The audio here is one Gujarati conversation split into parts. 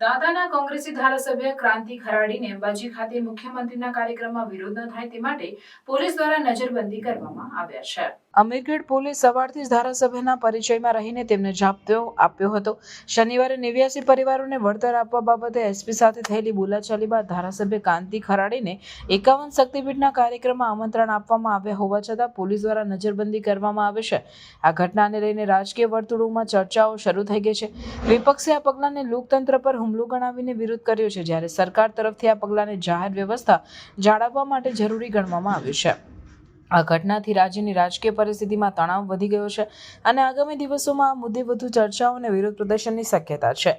દાદાના કોંગ્રેસી ધારાસભ્ય ક્રાંતિ ખરાડીને અંબાજી ખાતે મુખ્યમંત્રીના કાર્યક્રમમાં વિરોધ ન થાય તે માટે પોલીસ દ્વારા નજરબંધી કરવામાં આવ્યા છે. અમીરગઢ પોલીસ સવારથી જ ધારાસભ્યના પરિચયમાં રહીને તેમને જાપ્તો આપ્યો હતો. શનિવારે નેવ્યાસી પરિવારોને વળતર આપવા બાબતે એસપી સાથે થયેલી બોલાચાલી બાદ ધારાસભ્ય કાંતિ ખરાડીને એકાવન શક્તિપીઠના કાર્યક્રમમાં આમંત્રણ આપવામાં આવ્યા હોવા છતાં પોલીસ દ્વારા નજરબંધી કરવામાં આવે છે. આ ઘટનાને લઈને રાજકીય વર્તુળોમાં ચર્ચાઓ શરૂ થઈ ગઈ છે. વિપક્ષે આ પગલાંને લોકતંત્ર પર હુમલો ગણાવીને વિરોધ કર્યો છે, જ્યારે સરકાર તરફથી આ પગલાંને જાહેર વ્યવસ્થા જાળવવા માટે જરૂરી ગણવામાં આવ્યું છે. આ ઘટનાથી રાજ્યની રાજકીય પરિસ્થિતિમાં તણાવ વધી ગયો છે અને આગામી દિવસોમાં આ મુદ્દે વધુ ચર્ચાઓ અને વિરોધ પ્રદર્શનની શક્યતા છે.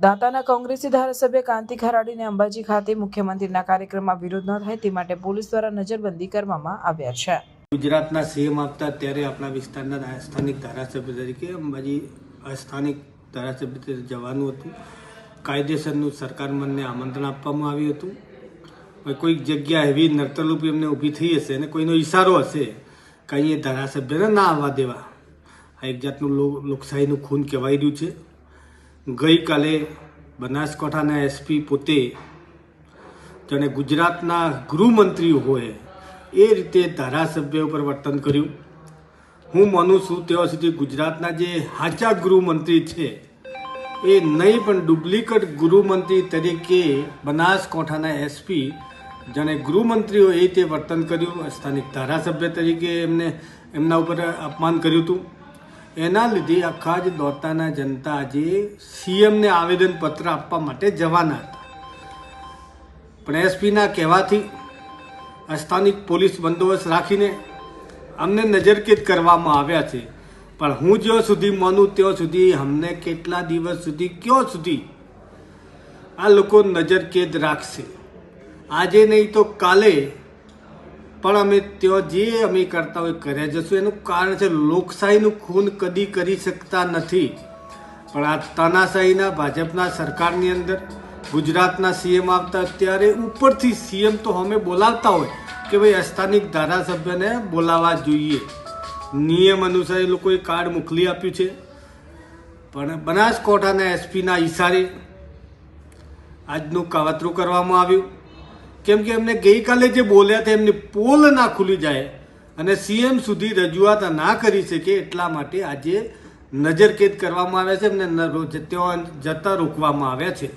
દાંતાના કોંગ્રેસી ધારાસભ્ય કાંતિ ખરાડીને અંબાજી ખાતે મુખ્યમંત્રીના કાર્યક્રમમાં વિરોધ ન થાય તે માટે પોલીસ દ્વારા નજરબંધી કરવામાં આવ્યા છે. ગુજરાતના સીએમ આપતા ત્યારે આપણા વિસ્તારના સ્થાનિક ધારાસભ્ય તરીકે અંબાજી સ્થાનિક ધારાસભ્ય તરીકે જવાનું હતું. કાયદેસરનું સરકાર મનને આમંત્રણ આપવામાં આવ્યું હતું. કોઈક જગ્યા એવી નર્તરૂપી એમને ઊભી થઈ હશે અને કોઈનો ઈશારો હશે કંઈ એ ધારાસભ્યને ના આવવા દેવા. આ એક જાતનું લોકશાહીનું ખૂન કહેવાઈ રહ્યું છે. ગઈકાલે બનાસકાંઠાના એસપી પોતે જાણે ગુજરાતના ગૃહમંત્રી હોય એ રીતે ધારાસભ્ય ઉપર વર્તન કર્યું. હું માનું છું તેઓ સુધી ગુજરાતના જે સાચા ગૃહમંત્રી છે એ નહીં પણ ડુપ્લિકેટ ગૃહમંત્રી તરીકે બનાસકાંઠાના એસપી જાણે ગૃહમંત્રી હોય એ રીતે વર્તન કર્યું, સ્થાનિક ધારાસભ્ય તરીકે એમને એમના ઉપર અપમાન કર્યું હતું. એના લીધે આખા જ દોતાના જનતા આજે સીએમને આવેદનપત્ર આપવા માટે જવાના હતા. પણ એસપીના કહેવાથી સ્થાનિક પોલીસ બંદોબસ્ત રાખીને અમને નજરકેદ કરવામાં આવ્યા છે. પણ હું જ્યાં સુધી માનું ત્યાં સુધી અમને કેટલા દિવસ સુધી, ક્યાં સુધી આ લોકો નજરકેદ રાખશે? આજે નહીં તો કાલે. પણ અમે ત્યાં જે અમે કરતા હોય કર્યા જશું. એનું કારણ છે લોકશાહીનું ખૂન કદી કરી શકતા નથી. પણ આ તાનાશાહીના ભાજપના સરકારની અંદર, ગુજરાતના સીએમ આવતા ત્યારે ઉપરથી સીએમ તો અમે બોલાવતા હોય કે ભાઈ સ્થાનિક ધારાસભ્યને બોલાવવા જોઈએ. નિયમ અનુસાર એ લોકોએ કાર્ડ મોકલી આપ્યું છે. પણ બનાસકાંઠાના એસપીના ઈશારે આજનું કાવતરું કરવામાં આવ્યું. કેમ કે એમને ગઈકાલે જે બોલ્યા હતા, એમની પોલ ના ખુલી જાય અને સીએમ સુધી રજૂઆત ના કરી શકે એટલા માટે આજે નજરકેદ કરવામાં આવ્યા છે એમને તેઓ જતા રોકવામાં આવ્યા છે.